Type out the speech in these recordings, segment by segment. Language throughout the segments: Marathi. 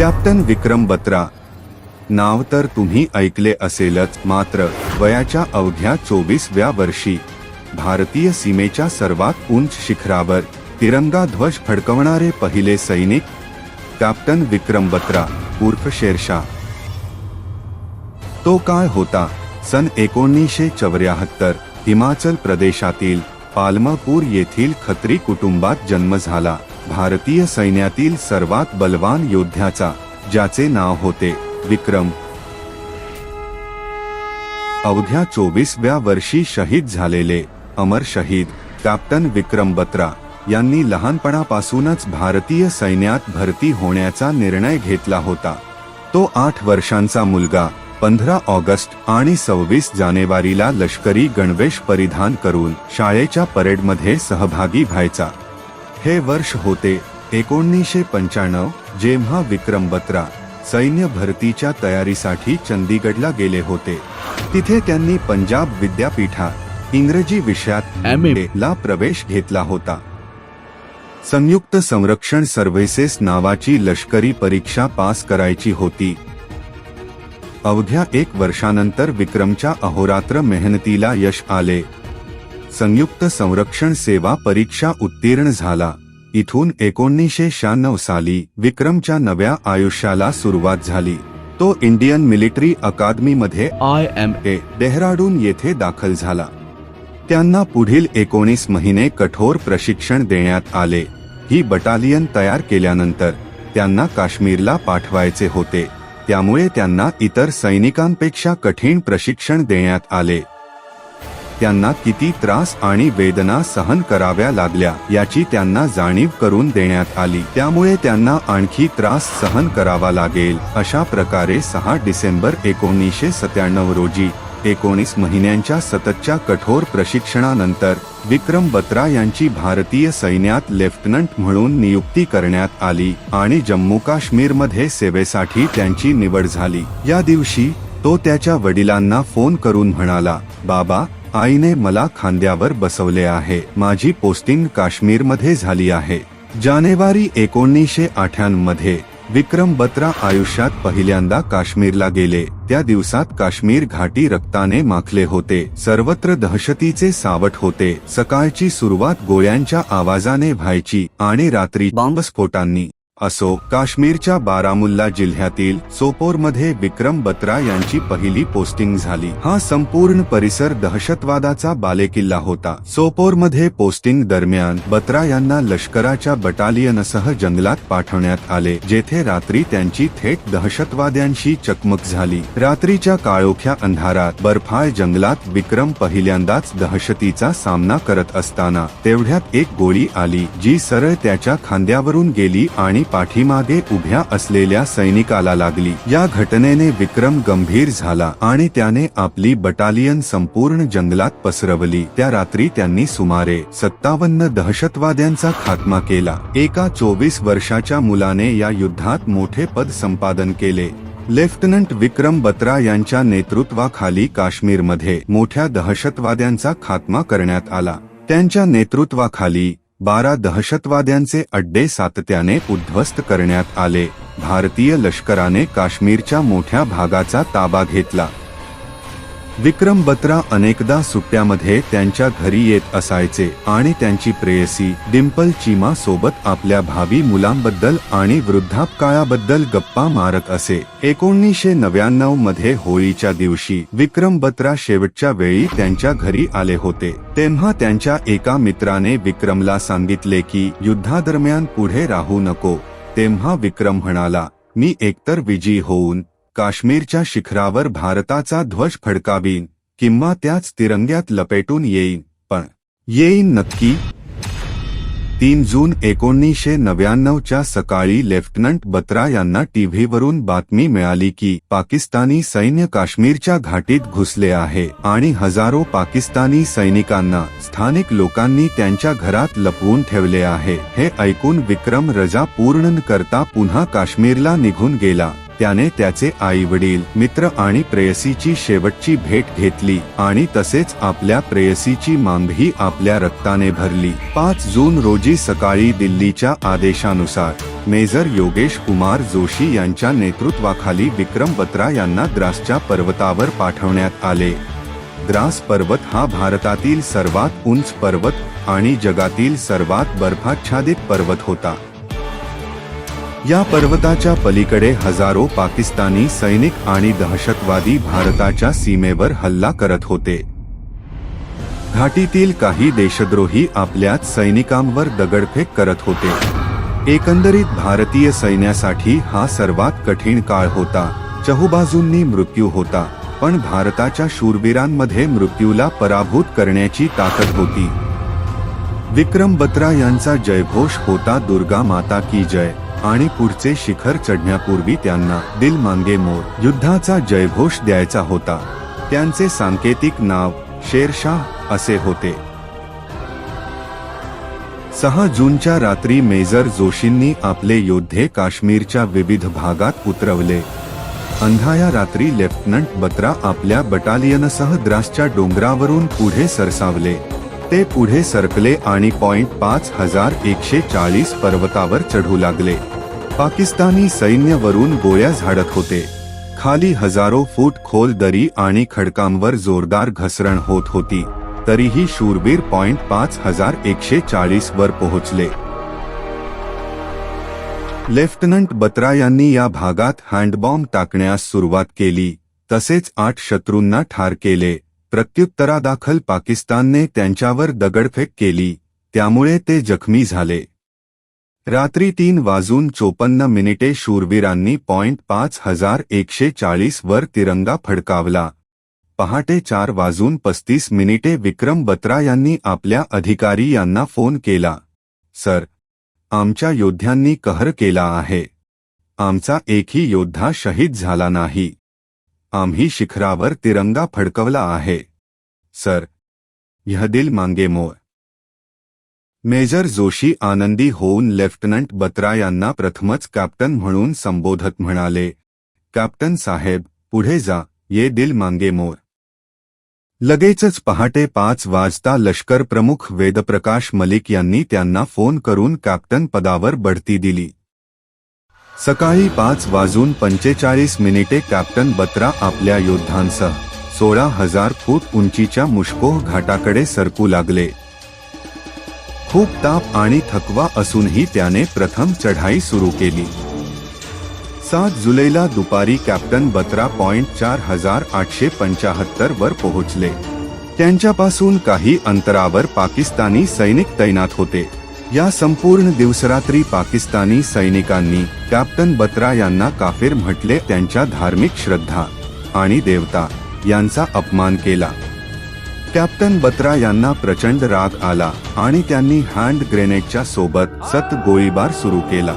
कॅप्टन विक्रम बत्रा. नाव तर तुम्ही ऐकले असेलच मात्र वयाच्या अवघ्या चोवीसव्या वर्षी भारतीय सीमेच्या सर्वात उंच शिखरावर तिरंगा ध्वज फडकवणारे पहिले सैनिक कॅप्टन विक्रम बत्रा उर्फ शेरशाह. तो काय होता सन एकोणीसशे चौऱ्याहत्तर हिमाचल प्रदेशातील पालमापूर येथील खत्री कुटुंबात जन्म झाला. भारतीय सैन्यातील सर्वात बलवान योद्ध्याचा ज्याचे नाव होते विक्रम. अवघ्या चोवीसव्या वर्षी शहीद झालेले अमर शहीद कॅप्टन विक्रम बत्रा यांनी लहानपणापासूनच भारतीय सैन्यात भरती होण्याचा निर्णय घेतला होता. तो आठ वर्षांचा मुलगा पंधरा ऑगस्ट आणि सव्वीस जानेवारीला लष्करी गणवेश परिधान करून शाळेच्या परेडमध्ये सहभागी व्हायचा. हे वर्ष होते एकोणीसशे पंच्याण्णव जेव्हा विक्रम बत्रा सैन्य भरतीच्या तयारीसाठी चंदीगडला गेले होते. तिथे त्यांनी पंजाब विद्यापीठात इंग्रजी विषयात MA. ला प्रवेश घेतला होता. संयुक्त संरक्षण सर्व्हिसेस नावाची लष्करी परीक्षा पास करायची होती. अवघ्या एक वर्षानंतर विक्रमच्या अहोरात्र मेहनतीला यश आले. संयुक्त संरक्षण सेवा परीक्षा उत्तीर्ण झाला. इथून एकोणीसशे शहाण्णव साली विक्रमच्या नव्या आयुष्याला सुरुवात झाली. तो इंडियन मिलिटरी अकादमीमध्ये आय एम ए डेहराडून येथे दाखल झाला. त्यांना पुढील एकोणीस महिने कठोर प्रशिक्षण देण्यात आले. ही बटालियन तयार केल्यानंतर त्यांना काश्मीरला पाठवायचे होते. त्यामुळे त्यांना इतर सैनिकांपेक्षा कठीण प्रशिक्षण देण्यात आले. त्यांना किती त्रास आणि वेदना सहन कराव्या लागल्या याची त्यांना जाणीव करून देण्यात आली. त्यामुळे त्यांना आणखी त्रास सहन करावा लागेल. अशा प्रकारे सहा डिसेंबर एकोणीसशे सत्त्याण्णव रोजी एकोणीस महिन्यांच्या सततच्या कठोर प्रशिक्षणानंतर विक्रम बत्रा यांची भारतीय सैन्यात लेफ्टनंट म्हणून नियुक्ती करण्यात आली आणि जम्मू काश्मीरमध्ये सेवेसाठी त्यांची निवड झाली. या दिवशी तो त्याच्या वडिलांना फोन करून म्हणाला बाबा आईने मला खांद्यावर बसवले आहे. माझी पोस्टिंग काश्मीरमध्ये झाली आहे. जानेवारी एकोणीसशे मध्ये विक्रम बत्रा आयुष्यात पहिल्यांदा काश्मीरला गेले. त्या दिवसात काश्मीर घाटी रक्ताने माखले होते. सर्वत्र दहशतीचे सावट होते. सकाळची सुरुवात गोळ्यांच्या आवाजाने व्हायची आणि रात्री बॉम्बस्फोटांनी. असो काश्मीरच्या बारामुल्ला जिल्ह्यातील सोपोरमध्ये विक्रम बत्रा यांची पहिली पोस्टिंग झाली. हा संपूर्ण परिसर दहशतवादाचा बालेकिल्ला होता. सोपोरमध्ये पोस्टिंग दरम्यान बत्रा यांना लष्कराच्या बटालियनसह जंगलात पाठवण्यात आले जेथे रात्री त्यांची थेट दहशतवाद्यांशी चकमक झाली. रात्रीच्या काळोख्या अंधारात बर्फाळ जंगलात विक्रम पहिल्यांदाच दहशतीचा सामना करत असताना तेवढ्यात एक गोळी आली जी सरळ त्याच्या खांद्यावरून गेली आणि पाठीमागे उभ्या असलेल्या सैनिकाला लागली. या घटनेने विक्रम गंभीर झाला आणि त्याने आपली बटालियन संपूर्ण जंगलात पसरवली. त्या रात्री त्यांनी सुमारे सत्तावन्न दहशतवाद्यांचा खात्मा केला. एका चोवीस वर्षाच्या मुलाने या युद्धात मोठे पद संपादन केले. लेफ्टनंट विक्रम बत्रा यांच्या नेतृत्वाखाली काश्मीरमध्ये मोठ्या दहशतवाद्यांचा खात्मा करण्यात आला. त्यांच्या नेतृत्वाखाली बारा दहशतवाद्यांचे अड्डे सातत्याने उद्ध्वस्त करण्यात आले. भारतीय लष्कराने काश्मीरच्या मोठ्या भागाचा ताबा घेतला. विक्रम बत्रा अनेकदा सुट्ट्यामध्ये त्यांच्या घरी येत असायचे आणि त्यांची प्रेयसी डिम्पल चीमा सोबत आपल्या भावी मुलांबद्दल आणि वृद्धापकाळाबद्दल गप्पा मारत असे. एकोणीसशे नव्याण्णवमध्ये होळीच्या दिवशी विक्रम बत्रा शेवटच्या वेळी त्यांच्या घरी आले होते. तेव्हा त्यांच्या एका मित्राने विक्रमला सांगितले की युद्धादरम्यान पुढे राहू नको. तेव्हा विक्रम म्हणाला मी एकतर विजयी होऊन काश्मीरच्या शिखरावर भारताचा ध्वज फडकावीन किंवा त्याच तिरंग्यात लपेटून येईन पण येईन नक्की. तीन जून एकोणीसशे नव्याण्णवच्या सकाळी लेफ्टनंट बत्रा यांना टीव्हीवरून बातमी मिळाली की पाकिस्तानी सैन्य काश्मीरच्या घाटीत घुसले आहे आणि हजारो पाकिस्तानी सैनिकांना स्थानिक लोकांनी त्यांच्या घरात लपवून ठेवले आहे हे ऐकून विक्रम रजा पूर्ण करता पुन्हा काश्मीरला निघून गेला. त्याने त्याचे आई वडील मित्र आणि प्रेयसीची शेवटची भेट घेतली आणि तसेच आपल्या प्रेयसीची मांगही आपल्या रक्ताने भरली. पाच जून रोजी सकाळी दिल्लीच्या आदेशानुसार मेजर योगेश कुमार जोशी यांच्या नेतृत्वाखाली विक्रम बत्रा यांना द्रासच्या पर्वतावर पाठवण्यात आले. द्रास पर्वत हा भारतातील सर्वात उंच पर्वत आणि जगातील सर्वात बर्फाच्छादित पर्वत होता. या पर्वताच्या पलीकडे हजारो पाकिस्तानी सैनिक आणि दहशतवादी भारताच्या सीमेवर हल्ला करत होते. घाटीतील काही देशद्रोही आपल्याच सैनिकांवर दगडफेक करत होते. एकंदरीत भारतीय सैन्यासाठी हा सर्वात कठीण काळ होता. चहुबाजूंनी मृत्यू होता पण भारताच्या शूरवीरांमध्ये मृत्यूला पराभूत करण्याची ताकद होती. विक्रम बत्रा यांचा जयघोष होता दुर्गा माता की जय. आणि पुढचे शिखर चढण्यापूर्वी त्यांना दिल मांगे मोर युद्धाचा जयघोष द्यायचा होता. त्यांचे सांकेतिक नाव शेरशाह असे होते. सहा जूनच्या रात्री मेजर जोशींनी आपले योद्धे काश्मीरच्या विविध भागात उतरवले. अंधाया रात्री लेफ्टनंट बत्रा आपल्या बटालियनसह द्रासच्या डोंगरावरून पुढे सरसावले. ते पुढे सरकले आणि पॉइंट पाच हजार एकशे चाळीस पर्वतावर चढू लागले. पाकिस्तानी सैन्य वरून गोळ्या झाडत होते. खाली हजारो फूट खोल दरी आणि खडकांवर जोरदार घसरण होत होती. तरीही शूरवीर पॉइंट पाच हजार एकशे चाळीस वर पोहोचले. लेफ्टनंट बत्रा यांनी या भागात हँडबॉम्ब टाकण्यास सुरुवात केली. तसेच आठ शत्रूंना ठार केले. प्रत्युत्तरादाखल पाकिस्तानने त्यांच्यावर दगडफेक केली त्यामुळे ते जखमी झाले. रात्री तीन वाजून चोपन्न मिनिटे शूरवीरांनी पॉइंट पाच हजार एकशे चाळीस वर तिरंगा फडकावला. पहाटे चार वाजून पस्तीस मिनिटे विक्रम बत्रा यांनी आपल्या अधिकारी यांना फोन केला. सर आमच्या योद्ध्यांनी कहर केला आहे. आमचा एकही योद्धा शहीद झाला नाही. आम्ही शिखरावर तिरंगा फडकवला आहे. सर यह दिल मांगे मोर. मेजर जोशी आनंदी होऊन लेफ्टनंट बत्रा यांना प्रथमच कॅप्टन म्हणून संबोधत म्हणाले कॅप्टन साहेब पुढे जा ये दिल मांगे मोर. लगेचच पहाटे पाच वाजता लष्कर प्रमुख वेदप्रकाश मलिक यांनी त्यांना फोन करून कॅप्टन पदावर बढती दिली. सकाळी पाच वाजून पंचेचाळीस मिनिटे कॅप्टन बत्रा आपल्या योद्धांसह सोळा हजार फूट उंचीच्या मुश्कोह घाटाकडे सरकू लागले. खूप ताप आणि थकवा असूनही त्याने प्रथम चढाई सुरू केली. सात जुलैला दुपारी कॅप्टन बत्रा पॉइंट चार हजार आठशे पंचाहत्तर वर पोहोचले. त्यांच्यापासून काही अंतरावर पाकिस्तानी सैनिक तैनात होते. या संपूर्ण दिवसरात्री पाकिस्तानी सैनिकांनी कॅप्टन बत्रा यांना काफिर म्हटले त्यांच्या धार्मिक श्रद्धा आणि देवता यांचा अपमान केला. कॅप्टन बत्रा यांना प्रचंड राग आला आणि त्यांनी हँड ग्रेनेडच्या सोबत सत गोळीबार सुरू केला.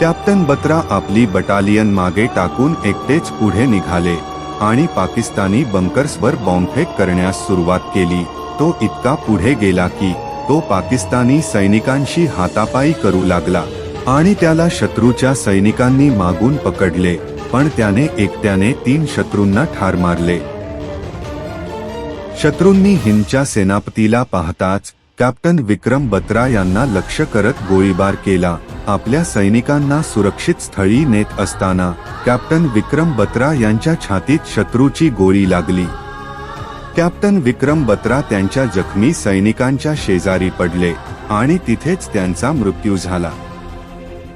कॅप्टन बत्रा आपली बटालियन मागे टाकून एकटेच पुढे निघाले आणि पाकिस्तानी बंकर्सवर बॉम्बफेक करण्यास सुरुवात केली. तो इतका पुढे गेला की तो पाकिस्तानी सैनिकांशी हातापायी करू लागला आणि त्याला शत्रूच्या सैनिकांनी मागून पकडले पण त्याने एकट्याने तीन शत्रूंना ठार मारले. शत्रूंनी हिंदच्या सेनापतीला पाहताच कॅप्टन विक्रम बत्रा यांना लक्ष करत गोळीबार केला. आपल्या सैनिकांना सुरक्षित स्थळी नेत असताना कॅप्टन विक्रम बत्रा यांच्या छातीत शत्रूची गोळी लागली. कॅप्टन विक्रम बत्रा त्यांच्या जखमी सैनिकांच्या शेजारी पडले आणि तिथेच त्यांचा मृत्यू झाला.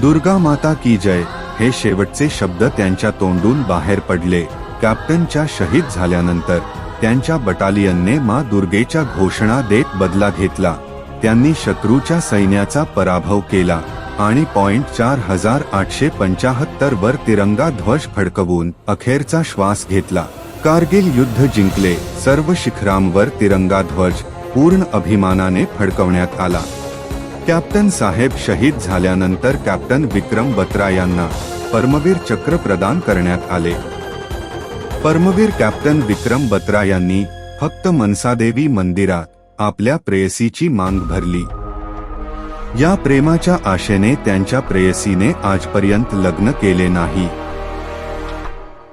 दुर्गा माता की जय हे शेवटचे शब्द त्यांच्या तोंडून बाहेर पडले. कॅप्टनच्या शहीद झाल्यानंतर त्यांच्या बटालियनने मा दुर्गेच्या घोषणा देत बदला घेतला. त्यांनी शत्रूच्या सैन्याचा पराभव केला आणि पॉइंट चार हजार आठशे पंचाहत्तर वर तिरंगा ध्वज फडकवून अखेरचा श्वास घेतला. कारगिल युद्ध जिंकले. सर्व शिखरांवर तिरंगा ध्वज पूर्ण अभिमानाने फडकवण्यात आला. कॅप्टन साहेब शहीद झाल्यानंतर कॅप्टन विक्रम बत्रा यांना परमवीर चक्र प्रदान करण्यात आले. परमवीर कॅप्टन विक्रम बत्रा यांनी फक्त मनसादेवी मंदिरात आपल्या प्रेयसीची मांग भरली. या प्रेमाच्या आशेने त्यांच्या प्रेयसीने आजपर्यंत लग्न केले नाही.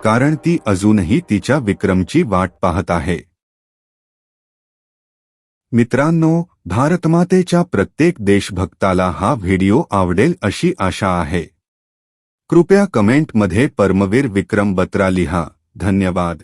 कारण ती अजूनही तिच्या विक्रमची वाट पाहत आहे. मित्रांनो भारतमातेच्या प्रत्येक देशभक्ताला हा व्हिडिओ आवडेल अशी आशा आहे. कृपया कमेंटमध्ये परमवीर विक्रम बत्रा लिहा. धन्यवाद.